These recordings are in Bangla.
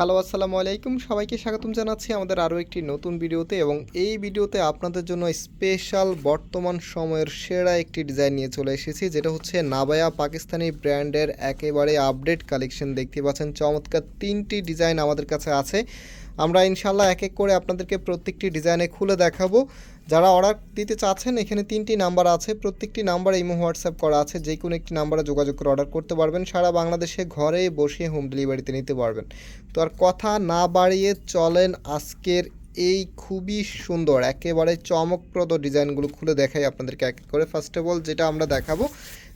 হ্যালো, আসসালামু আলাইকুম। সবাইকে স্বাগতম জানাচ্ছি আমাদের আরও একটি নতুন ভিডিওতে এবং এই ভিডিওতে আপনাদের জন্য স্পেশাল বর্তমান সময়ের সেরা একটি ডিজাইন নিয়ে চলে এসেছি, যেটা হচ্ছে নাবায়া পাকিস্তানি ব্র্যান্ডের একেবারে আপডেট কালেকশন। দেখতে পাচ্ছেন, চমৎকার তিনটি ডিজাইন আমাদের কাছে আছে। আমরা ইনশাল্লাহ এক এক করে আপনাদেরকে প্রত্যেকটি ডিজাইনে খুলে দেখাবো। যারা অর্ডার দিতে চাচ্ছেন, এখানে তিনটি নাম্বার আছে। প্রত্যেকটি নাম্বারে ইমো হোয়াটসঅ্যাপ করা আছে। যে কোনো একটি নাম্বারে যোগাযোগ করে অর্ডার করতে পারবেন। সারা বাংলাদেশে ঘরে বসে হোম ডেলিভারিতে নিতে পারবেন। তো আর কথা না বাড়িয়ে চলেন আজকের এই খুবই সুন্দর, একেবারে চমকপ্রদ ডিজাইনগুলো খুলে দেখাই আপনাদেরকে এক এক করে। ফার্স্ট অফ অল যেটা আমরা দেখাবো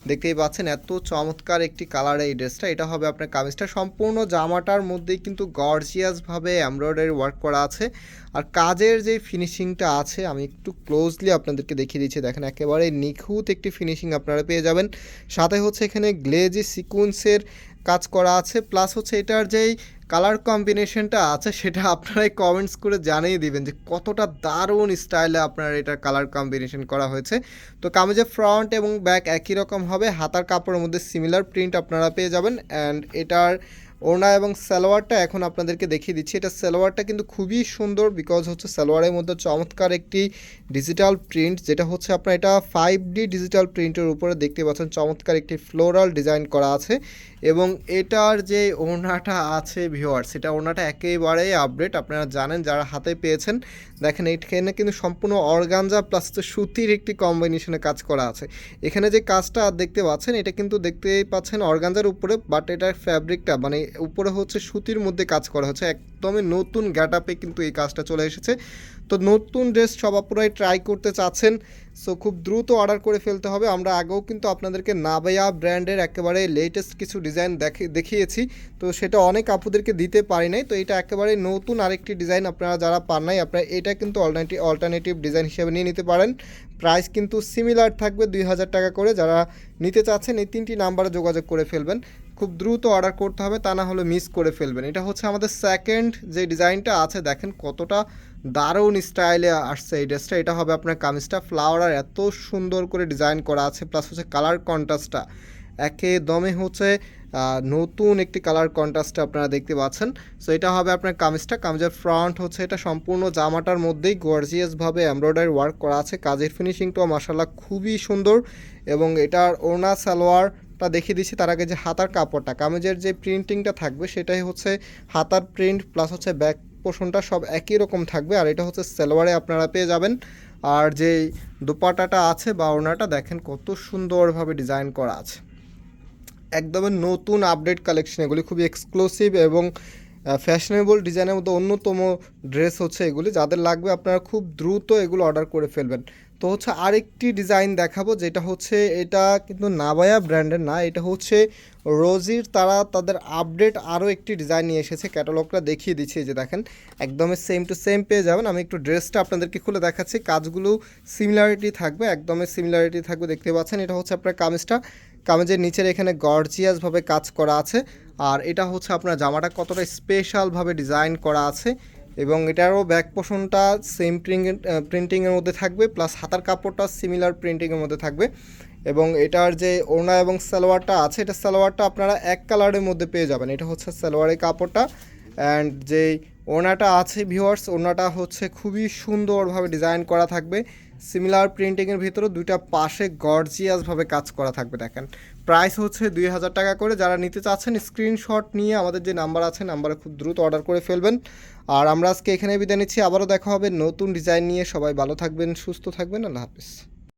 দেখতেই পাচ্ছেন, এত চমৎকার একটি কালার এই ড্রেসটা এটা হবে আপনার কামিজটা। সম্পূর্ণ জামাটার মধ্যেই কিন্তু গর্জিয়াসভাবে এমব্রয়ডারি ওয়ার্ক করা আছে। আর কাজের যে ফিনিশিংটা আছে, আমি একটু ক্লোজলি আপনাদেরকে দেখিয়ে দিচ্ছি। দেখেন, একেবারে নিখুঁত একটি ফিনিশিং আপনারা পেয়ে যাবেন। সাথে হচ্ছে এখানে গ্লেজি সিকুয়েন্সের কাজ করা আছে। প্লাস হচ্ছে এটার যেই কালার কম্বিনেশনটা আছে, সেটা আপনারাই কমেন্টস করে জানিয়ে দিবেন যে কতটা দারুণ স্টাইলে আপনার এটার কালার কম্বিনেশন করা হয়েছে। তো কামিজের ফ্রন্ট এবং ব্যাক একই রকম হবে, হাতার কাপড়ের মধ্যে সিমিলার প্রিন্ট আপনারা পেয়ে যাবেন। অ্যান্ড এটার ওড়না এবং সালোয়ারটা এখন আপনাদেরকে দেখিয়ে দিচ্ছি। এটা সালোয়ারটা কিন্তু খুবই সুন্দর বিকজ হচ্ছে সালোয়ারের মধ্যে চমৎকার একটি ডিজিটাল প্রিন্ট যেটা হচ্ছে আপনার এটা ফাইভ ডি ডিজিটাল প্রিন্টের উপরে দেখতে পাচ্ছেন। চমৎকার একটি ফ্লোরাল ডিজাইন করা আছে এবং এটার যে ওড়নাটা আছে ভিওয়ার সেটা ওড়নাটা একেবারেই আপডেট আপনারা জানেন যারা হাতে পেয়েছেন, দেখেন এখানে কিন্তু সম্পূর্ণ অর্গানজা প্লাস সুতির একটি কম্বিনেশনে কাজ করা আছে। এখানে যে কাজটা দেখতে পাচ্ছেন, এটা কিন্তু দেখতেই পাচ্ছেন অর্গানজার উপরে বাট এটার ফ্যাব্রিকটা মানে উপরে হচ্ছে সুতির মধ্যে কাজ করা হচ্ছে। একদমই নতুন গ্যাট আপে কিন্তু এই কাজটা চলে এসেছে। তো নতুন ড্রেস সব সবাপুরাই ট্রাই করতে চাচ্ছেন। সো খুব দ্রুত অর্ডার করে ফেলতে হবে। আমরা আগেও কিন্তু আপনাদেরকে নাবায়া ব্র্যান্ডের একেবারে লেটেস্ট কিছু ডিজাইন দেখে, দেখিয়েছি। তো সেটা অনেক আপুদেরকে দিতে পারি নাই। তো এটা একেবারে নতুন আরেকটি ডিজাইন আপনারা যারা পান নাই, আপনারা এটা কিন্তু অল্টারনেটিভ অল্টারনেটিভ ডিজাইন হিসেবে নিয়ে নিতে পারেন। প্রাইস কিন্তু সিমিলার থাকবে দুই হাজার টাকা করে। যারা নিতে চাচ্ছেন, এই তিনটি নাম্বারে যোগাযোগ করে ফেলবেন। খুব দ্রুত অর্ডার করতে হবে, তা না হলে মিস করে ফেলবেন। এটা হচ্ছে আমাদের সেকেন্ড যে ডিজাইনটা আছে, দেখেন কতটা দারুণ স্টাইলে আসছে এই ড্রেসটা। এটা হবে আপনার কামিজটা। ফ্লাওয়ার এত সুন্দর করে ডিজাইন করা আছে, প্লাস হচ্ছে কালার কন্ট্রাস্টটা। একে দমে হচ্ছে নতুন একটি কালার কন্ট্রাস্টে আপনারা দেখতে পাচ্ছেন। সো এটা হবে আপনার কামিজটা। কামিজের ফ্রন্ট হচ্ছে এটা সম্পূর্ণ জামাটার মধ্যেই গর্জিয়াসভাবে এমব্রয়ডারি ওয়ার্ক করা আছে। কাজের ফিনিশিংটাও মাসাল্লাহ খুবই সুন্দর এবং এটার ওড়না সালোয়ারটা দেখিয়ে দিচ্ছি, তার আগে যে হাতার কাপড়টা। কামিজের যে প্রিন্টিংটা থাকবে, সেটাই হচ্ছে হাতার প্রিন্ট প্লাস হচ্ছে ব্যাক পোর্শনটা সব একই রকম থাকবে। আর এটা হচ্ছে সালোয়ারে আপনারা পেয়ে যাবেন। আর যে দোপাটাটা আছে বা ওনাটা দেখেন কত সুন্দরভাবে ডিজাইন করা আছে। একদমই নতুন আপডেট কালেকশন, এগুলি খুবই এক্সক্লুসিভ এবং ফ্যাশনেবল ডিজাইনের মধ্যে অন্যতম ড্রেস হচ্ছে এগুলি। যাদের লাগবে আপনারা খুব দ্রুত এগুলো অর্ডার করে ফেলবেন। তো হচ্ছে আরেকটি ডিজাইন দেখাবো, যেটা হচ্ছে এটা কিন্তু নাবায়া ব্র্যান্ডের না, এটা হচ্ছে রোজির তারা তাদের আপডেট আরও একটি ডিজাইন নিয়ে এসেছে ক্যাটালগটা দেখিয়ে দিচ্ছি যে দেখেন, একদমই সেম টু সেম পেয়ে যাবেন। আমি একটু ড্রেসটা আপনাদেরকে খুলে দেখাচ্ছি, কাজগুলো সিমিলারিটি থাকবে, একদমই সিমিলারিটি থাকবে, দেখতে পাচ্ছেন, এটা হচ্ছে আপনার কামিজটা। কামিজের নিচের এখানে গর্জিয়াসভাবে কাজ করা আছে, আর এটা হচ্ছে আপনার জামাটা কতটা স্পেশালভাবে ডিজাইন করা আছে। এবং এটারও ব্যাক পোষণটা সেম প্রিন্ট প্রিন্টিংয়ের মধ্যে থাকবে প্লাস হাতার কাপড়টা সিমিলার প্রিন্টিংয়ের মধ্যে থাকবে। এবং এটার যে ওড়না এবং সালোয়ারটা আছে, এটা সালোয়ারটা আপনারা এক কালারের মধ্যে পেয়ে যাবেন। এটা হচ্ছে সালোয়ারের কাপড়টা অ্যান্ড যে ওড়নাটা আছে ভিউয়ার্স ওড়নাটা হচ্ছে খুবই সুন্দরভাবে ডিজাইন করা থাকবে। সিমিলার প্রিন্টিংয়ের ভিতরে দুইটা পাশে গর্জিয়াসভাবে কাজ করা থাকবে, দেখেন। প্রাইস হচ্ছে দুই হাজার টাকা করে। যারা নিতে চাচ্ছেন স্ক্রিনশট নিয়ে আমাদের যে নাম্বার আছে নাম্বারে খুব দ্রুত অর্ডার করে ফেলবেন। আর আমরা আজকে এখানে বিদায় নিচ্ছি। আবারও দেখা হবে নতুন ডিজাইন নিয়ে। সবাই ভালো থাকবেন, সুস্থ থাকবেন। আল্লাহ হাফিজ।